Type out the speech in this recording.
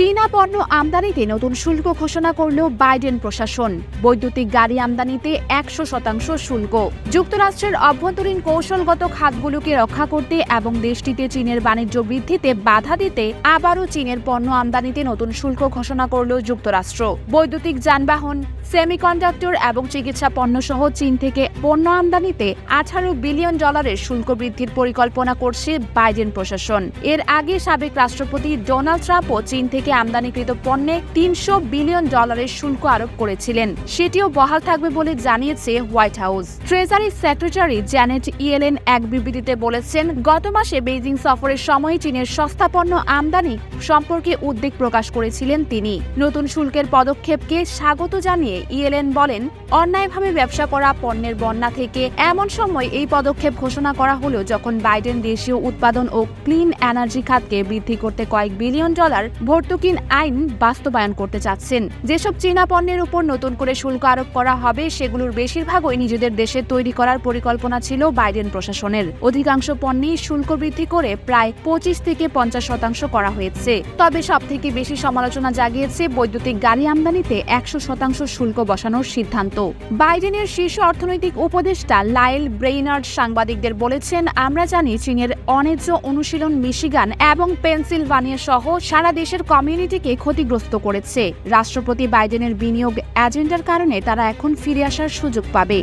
চীনা পণ্য আমদানিতে নতুন শুল্ক ঘোষণা করল বাইডেন প্রশাসন। বৈদ্যুতিক গাড়ি আমদানিতে একশো শতাংশ শুল্ক। যুক্তরাষ্ট্রের অভ্যন্তরীণ কৌশলগত খাতগুলোকে রক্ষা করতে এবং দেশটিতে চীনের বাণিজ্য বৃদ্ধিতে বাধা দিতে আবারও চীনের পণ্য আমদানিতে নতুন শুল্ক ঘোষণা করল যুক্তরাষ্ট্র। বৈদ্যুতিক যানবাহন, সেমিকন্ডাক্টর এবং চিকিৎসা পণ্য সহ চীন থেকে পণ্য আমদানিতে আঠারো বিলিয়ন ডলারের শুল্ক বৃদ্ধির পরিকল্পনা করছে বাইডেন প্রশাসন। এর আগে সাবেক রাষ্ট্রপতি ডোনাল্ড ট্রাম্পও চীন থেকে আমদানিকৃত পণ্যে তিনশো বিলিয়ন ডলারের শুল্ক আরোপ করেছিলেন। সেটিও বহাল থাকবে বলে জানিয়েছে White House. Treasury secretary Janet Yellen এক বিবৃতিতে বলেছেন, গত মাসে বেইজিং সফরের সময় চীনের সস্তা পণ্য আমদানি সম্পর্কে উদ্বেগ প্রকাশ করেছিলেন তিনি। নতুন শুল্কের পদক্ষেপকে স্বাগত জানিয়ে ইয়েলেন বলেন, অন্যায়ভাবে ব্যবসা করা পণ্যের বন্যা থেকে এমন সময় এই পদক্ষেপ ঘোষণা করা হলো যখন বাইডেন দেশীয় উৎপাদন ও ক্লিন এনার্জি খাতকে বৃদ্ধি করতে কয়েক বিলিয়ন ডলার ভর্তুকিন আইন বাস্তবায়ন করতে চাচ্ছেন। যেসব চীনা পণ্যের উপর নতুন করে শুল্ক আরোপ করা হবে, সেগুলোর বেশিরভাগই নিজেদের দেশে তৈরি করার পরিকল্পনা ছিল বাইডেন প্রশাসনের। অধিকাংশ পণ্যেই শুল্ক বৃদ্ধি করে প্রায় পঁচিশ থেকে পঞ্চাশ শতাংশ করা হয়েছে। তবে সব থেকে বেশি সমালোচনা জাগিয়েছে বৈদ্যুতিক গাড়ি আমদানিতে একশো শতাংশ শুল্ক বসানোর সিদ্ধান্ত। বাইডেনের শীর্ষ অর্থনৈতিক উপদেষ্টা লাইল ব্রেইনার্ড সাংবাদিকদের বলেছেন, আমরা জানি চীনের অন্যায্য অনুশীলন মিশিগান এবং পেনসিলভানিয়া সহ সারা দেশের কমিউনিটিকে ক্ষতিগ্রস্ত করেছে। রাষ্ট্রপতি বাইডেনের বিনিয়োগ এজেন্ডার কারণে তারা এখন ফিরে আসার সুযোগ পাবে।